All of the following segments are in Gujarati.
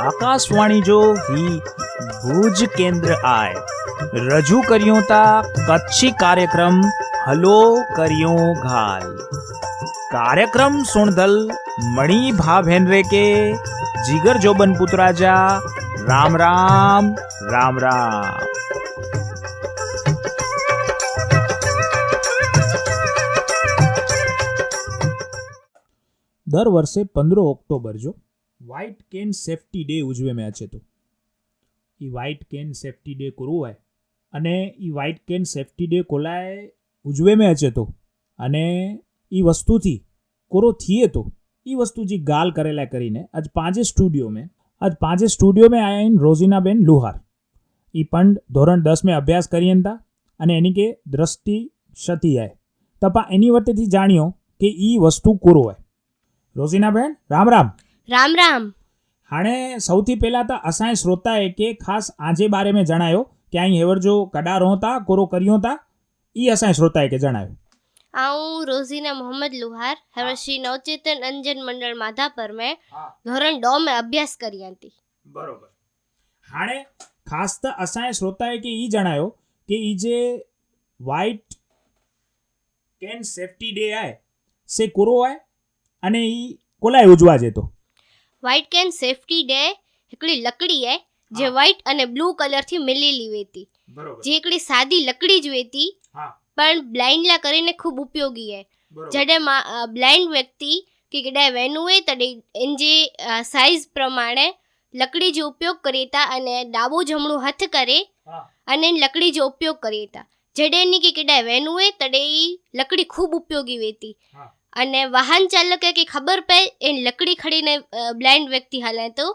આકાશવાણી જો હી ભુજ કેન્દ્ર આય. રજૂ કર્યો તા કચ્છી કાર્યક્રમ, હલો કર્યો ઘાલ. કાર્યક્રમ સુણધલ, મણી ભાભેનરે કે જીગર જોબન પુત્રાજા રામ રામ રામ રામ. દર વર્ષે પંદરો ઓક્ટોબર જો વ્હાઇટ કેન સેફ્ટી ડે ઉજવે મેં છે તો. એ વ્હાઇટ કેન સેફ્ટી ડે કરવું હોય અને એ વ્હાઇટ કેન સેફ્ટી ડે કોલાય ઉજવે મેં છે તો. અને એ વસ્તુથી કોરો થીએ તો. એ વસ્તુ જે ગાલ કરેલા કરીને આજ પાંચે સ્ટુડિયો મેં, આજ પાંચે સ્ટુડિયો મેં આયા ઇન રોઝીનાબેન લુહાર. એ પણ ધોરણ દસ મેં અભ્યાસ કરી હતા અને એની કે દ્રષ્ટિ ક્ષતિ આય. તપા એની વટેથી જાણ્યો કે એ વસ્તુ કોરો હોય. રોઝીનાબેન રામ રામ. રામ રામ. હાણે સૌથી પહેલા તો અસાંય શ્રોતાએ કે ખાસ આજે બારે મેં જણાયો કે અહીં હેવર જો કડાર હોતા કોરો કર્યો હતા એ અસાંય શ્રોતાએ કે જણાયો. હું રોઝીના મોહમ્મદ લુહાર હવે શ્રી નવચેતન અંજન મંડળ માધાપર મેં ધોરણ ડો મેં અભ્યાસ કરી હતી બરોબર. હાણે ખાસ તો અસાંય શ્રોતાએ કે એ જણાયો કે એ જે વ્હાઇટ કેન સેફટી ડે આય સે કોરો આય અને એ કોલાય ઉજવા જેતો. વ્હાઇટ કેન સેફટી ડે એકડી લકડી હે જે વ્હાઇટ અને બ્લુ કલરથી મિલેલી વેતી. જે એકડી સાદી લકડી જ વેતી પણ બ્લાઇન્ડલા કરીને ખૂબ ઉપયોગી હે. જડે બ્લાઇન્ડ વ્યક્તિ કે કદાચ વેનું હોય તડે એની સાઇઝ પ્રમાણે લકડી જો ઉપયોગ કરીતા અને ડાબો જમણું હાથ કરે અને લકડી જો ઉપયોગ કરીતા. જડેની કે કદાચ વેનું હોય તડે લકડી ખૂબ ઉપયોગી વેતી. અને વાહન ચાલકે કે ખબર પે એ લકડી ખડીને બ્લાઇન્ડ વ્યક્તિ હાલે તો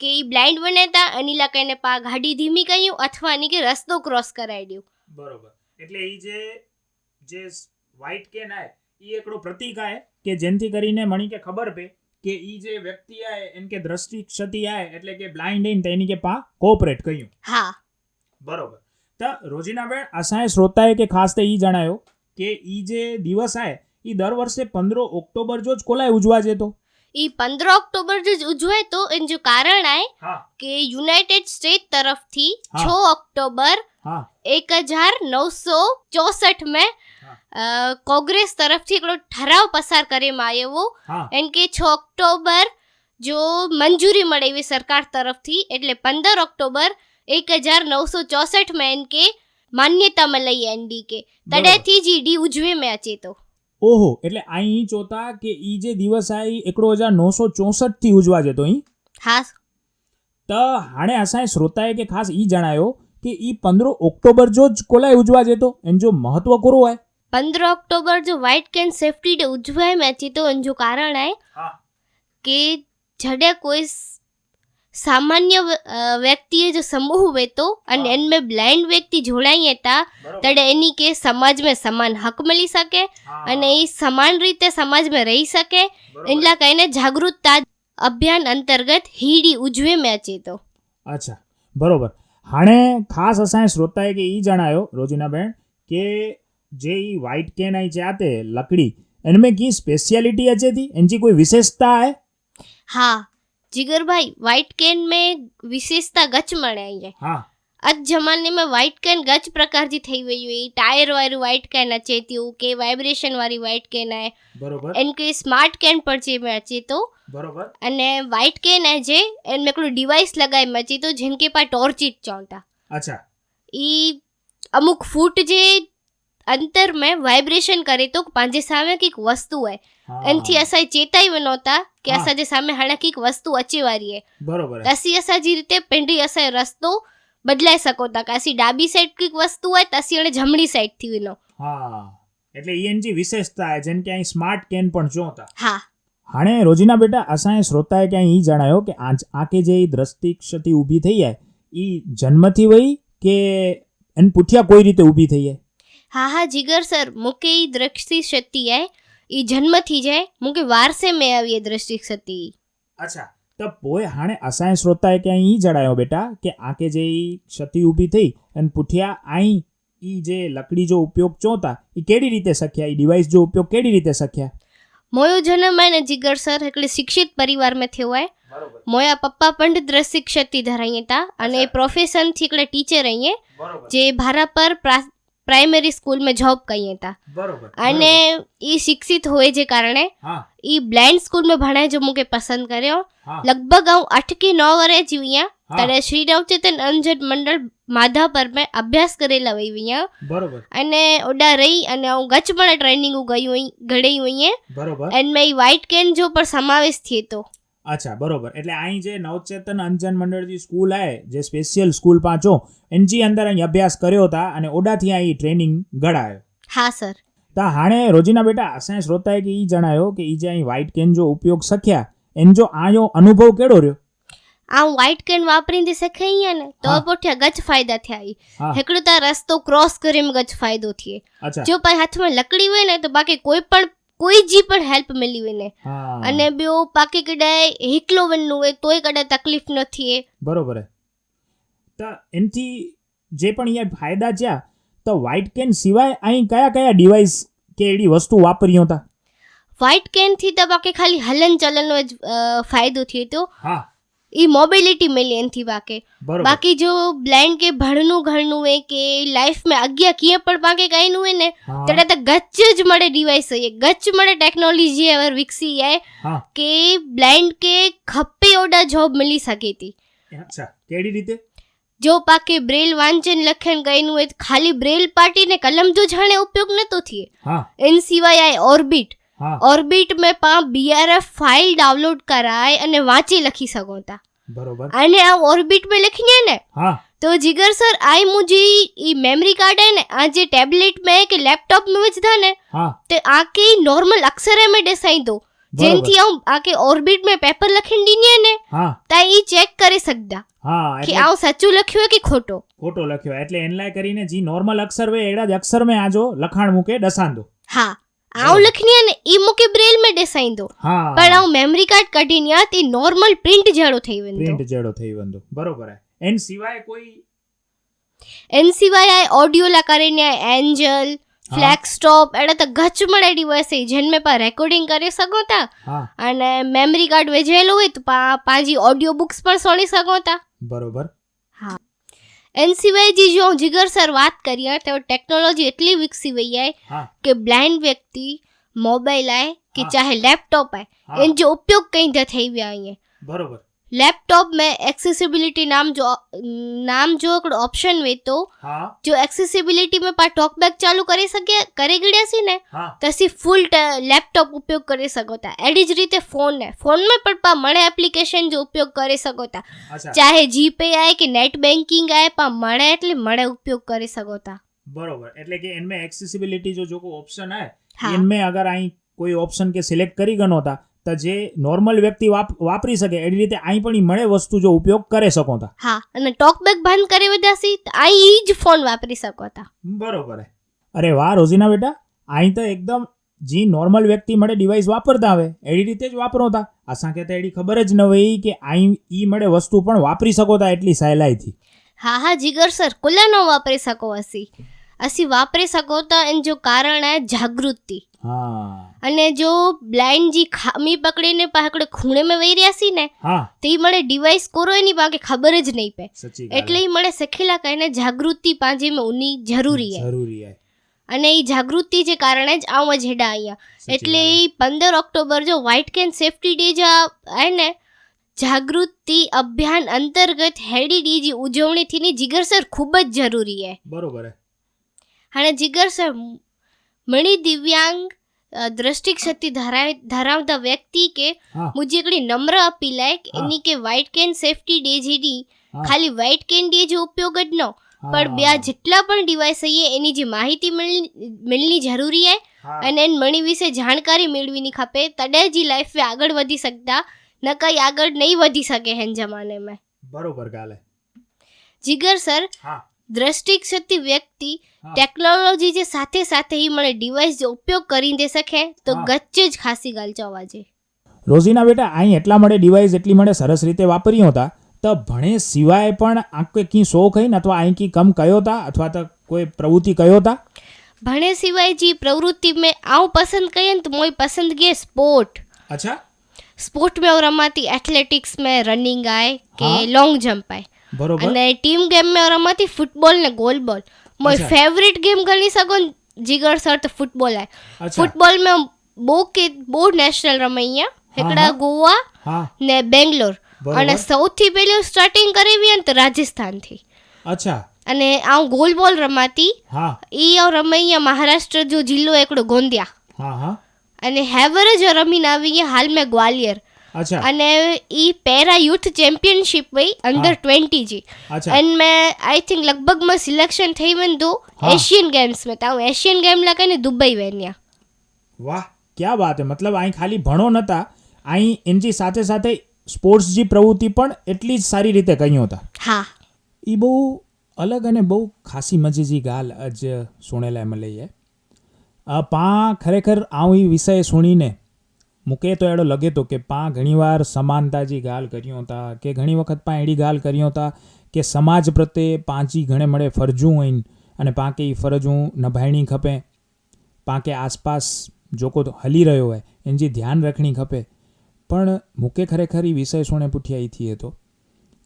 કે એ બ્લાઇન્ડ બને તા એની લાકઈને પા ગાડી ધીમી કહ્યું અથવા એની કે રસ્તો ક્રોસ કરાવી દ્યું બરોબર. એટલે એ જે જે વ્હાઇટ કેન આય એ એકડો પ્રતીક આય કે જેનથી કરીને મણી કે ખબર પે કે ઈ જે વ્યક્તિ આય એન કે દ્રષ્ટિ ક્ષતિ આય એટલે કે બ્લાઇન્ડ આઈને તેની કે પા કોઓપરેટ કર્યું. હા. બરોબર. તો રોજીના બેન અસાય શ્રોતાએ કે ખાસ તો ઈ જણાયો કે ઈ જે દિવસ આય ઈ દર વર્ષે પંદર ઓક્ટોબર જો જ કોલાય ઉજવા જતો એ પંદર ઓક્ટોબર જે ઉજવાય તો એનું જો કારણ આય કે યુનાઇટેડ સ્ટેટ તરફથી. છ ઓક્ટોબર એક હજાર નવસો ચોસઠ મેં કોંગ્રેસ તરફથી એકડો ઠરાવ પસાર કરવામાં આવ્યો. એમ કે છ ઓક્ટોબર જો મંજૂરી મળે એવી સરકાર તરફથી એટલે પંદર ઓક્ટોબર એક હજાર નવસો ચોસઠમાં કે માન્યતા મળી એનડી કે તડેથી જ ઈડી ઉજવે મેં અચે તો. ઓહો. એટલે અહીં જોતા કે ઈ જે દિવસ આ ઈ એકડો હજાર નવસો ચોસઠથી ઉજવા જતો અહીં. ખાસ. તો હાણે અસાય શ્રોતાએ કે ખાસ ઈ જણાયો કે ઈ પંદર ઓક્ટોબર જો જ કોલાય ઉજવા જતો એન જો મહત્વ કોરો હોય. પંદર ઓક્ટોબર જો વ્હાઇટ કેન સેફ્ટી ડે ઉજવાય મેચી તો એનું જો કારણ આય હા. કે જડે કોઈ સામાન્ય વ્યક્તિએ જો સમૂહ વેતો અને એનમે બ્લાઇન્ડ વ્યક્તિ જોડાઈએ તા તડે એની કે સમાજ મે સમાન હક મળી શકે અને એ સમાન રીતે સમાજ મે રહી શકે. એટલા કહીને જાગૃતતા અભિયાન અંતર્ગત હીડી ઉજવે મે ચેતો અચ્છા. બરોબર. હાણે ખાસ અસાય શ્રોતાએ કે ઈ જણાયો રોજીનાબેન કે જે ઈ વ્હાઇટ કેન આઈ ચાતે લકડી એનમે કી સ્પેશિયાલિટી અચેતી? એનજી કોઈ વિશેષતા હે હા. જીગरભાई व्हाइट कैन में विशेषता गच મળે અહીં હા. આજ જમાનેમાં વ્હાઇટ કેન ગચ પ્રકારથી થઈ ગયું. એ ટાયર વાળું વ્હાઇટ કેન અચેત્યું કે વાઇબ્રેશન વાળી વ્હાઇટ કેન આય બરોબર. એન કે સ્માર્ટ કેન પર જે અચેતો બરોબર. અને વ્હાઇટ કેન હે જે એન મેં કોઈ ડિવાઇસ લગાય મચી તો જિનકે પા ટોર્ચિટ ચોંટા અચ્છા. ઈ અમુક ફૂટ જે અંતર મેં વાઇબ્રેશન करे તો પાંજે સામે કંઈક વસ્તુ હોય. એનથી અસાય ચેતાઈ નહોતા કે અસા જે સામે હાણા કંઈક વસ્તુ અચી વારી બરોબર અસી અસા જે રીતે પેંડી અસાય રસ્તો બદલાઈ શકો તા. કાસી ડાબી સાઈડ કંઈક વસ્તુ હોય તસી અને જમણી સાઈડથી વિનો હા. એટલે ઈએનજી વિશેષતા જેમ કે અહીં સ્માર્ટ કેન પણ જોતા હા. હાણે રોજીના બેટા અસાએ શ્રોતાએ ક્યાંય ઈ જણાયો કે આંખે જે દ્રષ્ટિ ક્ષતિ ઊભી થઈ જાય ઈ જન્મથી વઈ કે એન પૂઠિયા કોઈ રીતે ઊભી થઈ જાય? હા હા જીગર સર મૂકે એ દ્રષ્ટિ શક્તિ આય. એ જન્મથી જાય મૂકે વારસે મેં આવી એ દ્રષ્ટિ શક્તિ. અચ્છા તો પોએ હાણે અસાય શ્રોતાએ કે અહીં જણાયો બેટા કે આકે જે ક્ષતિ ઊભી થઈ અને પૂઠ્યા અહીં ઈ જે લકડી જો ઉપયોગ ચોતા એ કેડી રીતે શક્યા? એ ડિવાઇસ જો ઉપયોગ કેડી રીતે શક્યા? મોયો જન્મ ને જીગર સર એટલે શિક્ષિત પરિવાર મેં થયો હોય મોયા પપ્પા પણ દ્રષ્ટિ ક્ષતિ ધરાઈએ હતા અને પ્રોફેશનથી એટલે ટીચર અહીંયા જે ભારા પર પ્રાઇમરી સ્કૂલમાં જોબ કરીએ હતા. અને એ શિક્ષિત હોય જે કારણે એ બ્લાઇન્ડ સ્કૂલમાં ભણે જો મુકે પસંદ કર્યો. લગભગ હું આઠ કે નવ વર્ષ જીવ્યા ત્યારે શ્રી નવચેતન અંજન મંડળ માધાપર મેં અભ્યાસ કરેલા હોય અહીંયા. અને ઓડા રહી અને હું ગચપણ ટ્રેનિંગ ગઈ હોય ઘડી હોઈએ એન્ડ મેં વ્હાઇટ કેન જો પર સમાવેશ થયો અચ્છા બરોબર. એટલે અહીં જે નવચેતન અંજન મંડળજી સ્કૂલ આવે જે સ્પેશિયલ સ્કૂલ પાંચો એનજી અંદર અહીં અભ્યાસ કર્યો હતા અને ઓડાથી અહીં ટ્રેનિંગ ગળાયો હા સર. તા હાણે રોજીના બેટા અસાય શ્રોતાએ કે એ જણાયો કે એ જે અહીં વ્હાઇટ કેનજો ઉપયોગ શખ્યા એન જો આયો અનુભવ કેળો રહ્યો? આમ વ્હાઇટ કેન વાપરીને શીખે અહીંયા ને તો પોઠ્યા ગજ ફાયદા થયા હેકડો તા રસ્તો ક્રોસ કરીને ગજ ફાયદો થયે. જો પાઈ હાથમાં લકડી હોય ને તો બાકી કોઈ પણ કોઈ જી પણ હેલ્પ મળી એને અને બેઓ પાકે કડાય એકલો બનનું હોય તોય કદાચ તકલીફ નથી એ. બરોબર તો એનથી જે પણ અહીંયા ફાયદા છે તો વ્હાઇટ કેન સિવાય અહીં કયા કયા ડિવાઇસ કે એડી વસ્તુ વાપરી હતા વ્હાઇટ કેનથી તો બાકી ખાલી હલન ચલનનો જ ફાયદો થયો તો. હા. એ મોબિલિટી में लेन थी वाके बाकी जो ब्लाइंड के ભણનું ઘરનું એ કે લાઈફમાં અગિયા કીએ પણ પાકે કાંઈ નું ને ત્યારે તો ગચ જ મળે ડિવાઇસ એ ગચ મળે ટેકનોલોજી હવે વિકસી જાય કે બ્લાઇન્ડ કે ખપ્પે ઓડા જોબ મળી શકે હતી અચ્છા કેડી રીતે? જો પાકે બ્રેલ વાંચન લખન ગઈનું એ ખાલી બ્રેલ પાટીને કલમ જો જાણે ઉપયોગ નતો થયે. એન સિવાય આ ઓર્બિટ. ઓર્બિટ મેં પા બીઆરએફ ફાઇલ ડાઉનલોડ કરાય અને વાંચી લખી શકો તા. બરોબર. અને આ ઓર્બિટ મેં લખી ને હા. તો જીગર સર આઈ મુજે ઈ મેમરી કાર્ડ હે ને આ જે ટેબ્લેટ મેં કે લેપટॉप में વેચતા ને તે આ કે નોર્મલ અક્ષરે મેં દેસાઈ દો. જેનથી હું આ કે ઓર્બિટ મેં પેપર લખીને દીને ને તા ઈ ચેક કરી શકતા. હા કે આવું સાચું લખ્યું કે ખોટો? ખોટો લખ્યો એટલે એનલાય કરીને જી નોર્મલ અક્ષર હોય એડા જ અક્ષર મેં આજો લખાણ મૂકે દસાંદો હા. આઉં લખની અને ઈ મુકે બ્રેલ મે ડેસાઈ દો. પણ આઉં મેમરી કાર્ડ કાઢીને યા તે નોર્મલ પ્રિન્ટ જેડો થઈ વંદો પ્રિન્ટ જેડો થઈ વંદો બરોબર હે. એન સિવાય કોઈ? એન સિવાય આ ઓડિયો લા કરીને એન્જલ ફ્લેક્સટોપ એડા તો ગચ મળે ડિવાઇસ હે જેન મે પા રેકોર્ડિંગ કરી શકો તા. અને મેમરી કાર્ડ વેજેલો હોય તો પા પાજી ઓડિયો બુક્સ પર સોણી શકો તા. બરોબર. હા. એન સિવાય જે જો જીગર સર વાત કરીએ તો ટેકનોલોજી એટલી વિકસી ગઈ છે કે બ્લાઇન્ડ વ્યક્તિ મોબાઈલ આય કે ચાહે લેપટોપ આય એનો જે ઉપયોગ કઈ રીતે થઈ ગયા અહીંયા. બરોબર. लैपटॉप में एक्सेसिबिलिटी नाम जो नाम जो हिकिड़ो ऑप्शन वेतो हाँ? जो एक्सेसिबिलिटी में पाण टॉकबैक चालू करे सघे करे गड़ियासीं न हाँ? त असीं फुल लैपटॉप उपयोग करे सघो था अहिड़ी ज रीते फोन है फोन में पण पाण मणे एप्लीकेशन जो उपयोग करे सघो था अच्छा। चाहे जीपे आहे की नेट बैंकिंग आहे पाण मणे એટલે मणे उपयोग करे सघो था બરોબર એટલે કે એનમે એક્સેસિબિલિટી જો જો કો ઓપ્શન હે એનમે અગર આઈ કોઈ ઓપ્શન કે સિલેક્ટ કરી ગનો તા તો જે નોર્મલ વ્યક્તિ વાપરી શકે એવી રીતે અહીં પણ ઈ મળે વસ્તુ જો ઉપયોગ કરે શકો તા. હા અને ટોકબેક બંધ કરી બધા સી આ ઈ જ ફોન વાપરી શકો તા. બરોબર હે. અરે વાહ રોઝીના બેટા અહીં તો એકદમ જે નોર્મલ વ્યક્તિ મળે ડિવાઇસ વાપરતા હવે એવી રીતે જ વાપરો તા. અસાંકે તો એડી ખબર જ ન હોય કે અહીં ઈ મળે વસ્તુ પણ વાપરી શકો તા એટલી સહેલાઈથી. હા હા જીગર સર કુલ્લા ન વાપરી શકો અસી અસી વાપરી શકો તા એન જો કારણ હે જાગૃતિ. હા. અને જો બ્લાઇન્ડ જે ખામી પકડીને પાકડે ખૂણે મેં વહી રહ્યા છી ને તો એ મને ડિવાઇસ કોરો એની પાકે ખબર જ નહીં પે એટલે એ મને સખીલા કહીને જાગૃતિ પાંજે મેં ઉની જરૂરી હે. જરૂરી હે. અને એ જાગૃતિ જે કારણે જ આવા જેડા અહીંયા એટલે એ પંદર ઓક્ટોબર જો વ્હાઇટ કેન સેફટી ડે જે હે ને જાગૃતિ અભિયાન અંતર્ગત હેડી ડે જે ઉજવણી થીની જીગરસર ખૂબ જ જરૂરી છે બરોબર અને જીગરસર મણી દિવ્યાંગ દ્રષ્ટિક્ષતિ ધરાવે ધરાવતા વ્યક્તિ કે મુજે એકડી નમ્ર અપીલ લાયક એની કે વ્હાઇટ કેન સેફટી ડેજીડી ખાલી વ્હાઇટ કેન્ડી જે ઉપયોગ જ ન. પણ બે જેટલા પણ ડિવાઇસ હઈએ એની જે માહિતી મેળવી જરૂરી હે. અને એન મણી વિશે જાણકારી મેળવીની ખપે તડે જી લાઈફ મે આગળ વધી શકતા ન કઈ આગળ નહીં વધી શકે હેન જમાને મે બરોબર ગાલે. જીગર સર દ્રષ્ટિ દ્રષ્ટિશક્તિ વ્યક્તિ ટેકનોલોજી જે સાથે સાથે એ મને ડિવાઇસ જો ઉપયોગ કરીને દે શકે તો ગચ્ચે જ ખાસી ગાલ જવા છે. રોઝીના બેટા અહીં એટલા મળે ડિવાઇસ એટલી મળે સરસ રીતે વાપર્યો હતા તો ભણે સિવાય પણ આંકે કી શોખ હઈ અથવા અહીં કી કમ કયો હતા અથવા તો કોઈ પ્રવૃત્તિ કયો હતા? ભણે સિવાય જી પ્રવૃત્તિ મેં આવું પસંદ કહીએ ને તો મોય પસંદ ગે સ્પોર્ટ અચ્છા. સ્પોર્ટ મેં રમાતી એથ્લેટિક્સ મેં રનિંગ આય કે લોંગ જમ્પ આય. બરોબર. અને ટીમ ગેમ મેં રમાતી ફૂટબોલ ને ગોલબોલ. મારી ફેવરિટ ગેમ ગણી શકો જીગર સર તો ફૂટબોલ આય. ફૂટબોલ મેં બહુ કે બહુ નેશનલ રમે અહીંયા. હેકડા ગોવા ને બેંગ્લોર. અને સૌથી પહેલું સ્ટાર્ટિંગ કરેવી ને તો રાજસ્થાનથી. અચ્છા. અને આ ગોલ બોલ રમાતી. ઈ રમે અહીંયા મહારાષ્ટ્ર જો જિલ્લો એકડો ગોંદિયા. અને હેવર જ રમીને આવી ગયા હાલ મેં ગ્વાલિયર. અને એ પેરા યુથ ચેમ્પિયનશિપ હોય અંડર ટ્વેન્ટી જી એન્ડ મેં આઈ થિંક લગભગમાં સિલેક્શન થઈ મેં તો એશિયન ગેમ્સ મેં. તાવ એશિયન ગેમ લગાઈને દુબઈ વેન્યા. વાહ ક્યાં વાત હે? મતલબ અહીં ખાલી ભણો નતા અહીં એનજી સાથે સાથે સ્પોર્ટ્સ જી પ્રવૃત્તિ પણ એટલી જ સારી રીતે કહ્યું હતા. હા. એ બહુ અલગ અને બહુ ખાસી મજેજી ગાલ જ સુણેલા એમ લઈએ. પા ખરેખર આવું એ વિષય સુણીને મૂકે તો એડો લગે તો કે પા ઘણીવાર સમાનતાજી ગાલ કર્યો હતા કે ઘણી વખત પા એડી ગાલ કર્યો હતા કે સમાજ પ્રત્યે પાંચી ઘણે મળે ફરજું હોય અને પાંકે એ ફરજું નભાયણી ખપે. પાંકે આસપાસ જોકો હલી રહ્યો હોય એની જે ધ્યાન રાખણી ખપે. પણ મૂકે ખરેખર એ વિષય સોણે પુઠિયા થી હતો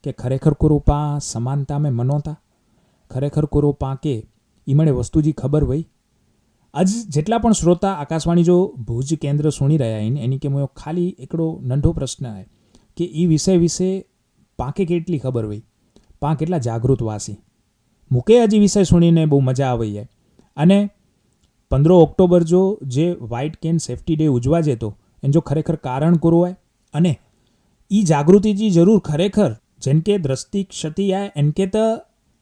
કે ખરેખર કોરો પા સમાનતા મેં મનોતા? ખરેખર કોરો પા કે ઈ મને વસ્તુજી ખબર વઈ? આજ જેટલા પણ શ્રોતા આકાશવાણી જો ભુજ કેન્દ્ર સુણી રહ્યા આહીને એની કે હું ખાલી એકડો નંઢો પ્રશ્ન હે કે એ વિષય વિશે પાંકે કેટલી ખબર હોય પાં કેટલા જાગૃત વાસી? મૂકે હજી વિષય સુણીને બહુ મજા આવી જાય અને પંદરો ઓક્ટોબર જો જે વ્હાઇટ કેન સેફ્ટી ડે ઉજવા જતો, એને જો ખરેખર કારણ હોય અને એ જાગૃતિજી જરૂર ખરેખર જેમ કે દ્રષ્ટિ ક્ષતિ આય એમ કે તો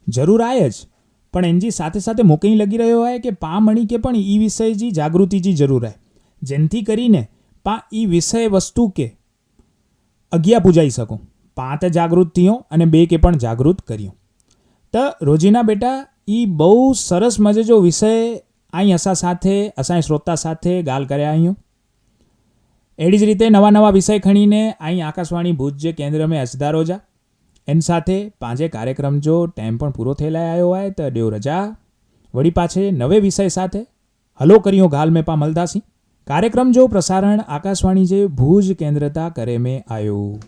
જરૂર આય જ. પણ એનજી સાથે સાથે મોકઈ લગી રહ્યો હોય કે પા મણી કે પણ એ વિષયજી જાગૃતિજી જરૂર આય જેનથી કરીને પા એ વિષય વસ્તુ કે અગિયા પૂજાઈ શકો. પાંત જાગૃત થયો અને બે કે પણ જાગૃત કર્યું. તો રોજીના બેટા એ બહુ સરસ મજેજો વિષય અહીં અસા સાથે અસાય શ્રોતા સાથે ગાલ કર્યા અહીં એડી જ રીતે નવા નવા વિષય ખણીને અહીં આકાશવાણી ભુજ જે કેન્દ્ર મેં અસદારો જા. એની સાથે પાંચે કાર્યક્રમ જો ટાઈમ પણ પૂરો થયેલા આવ્યો હોય તો દેવ રજા. વળી પાછે નવે વિષય સાથે હલો કર્યો ગાલ મેં પા મલદાસી. કાર્યક્રમ જો પ્રસારણ આકાશવાણી જે ભુજ કેન્દ્રતા કરે મેં આવ્યો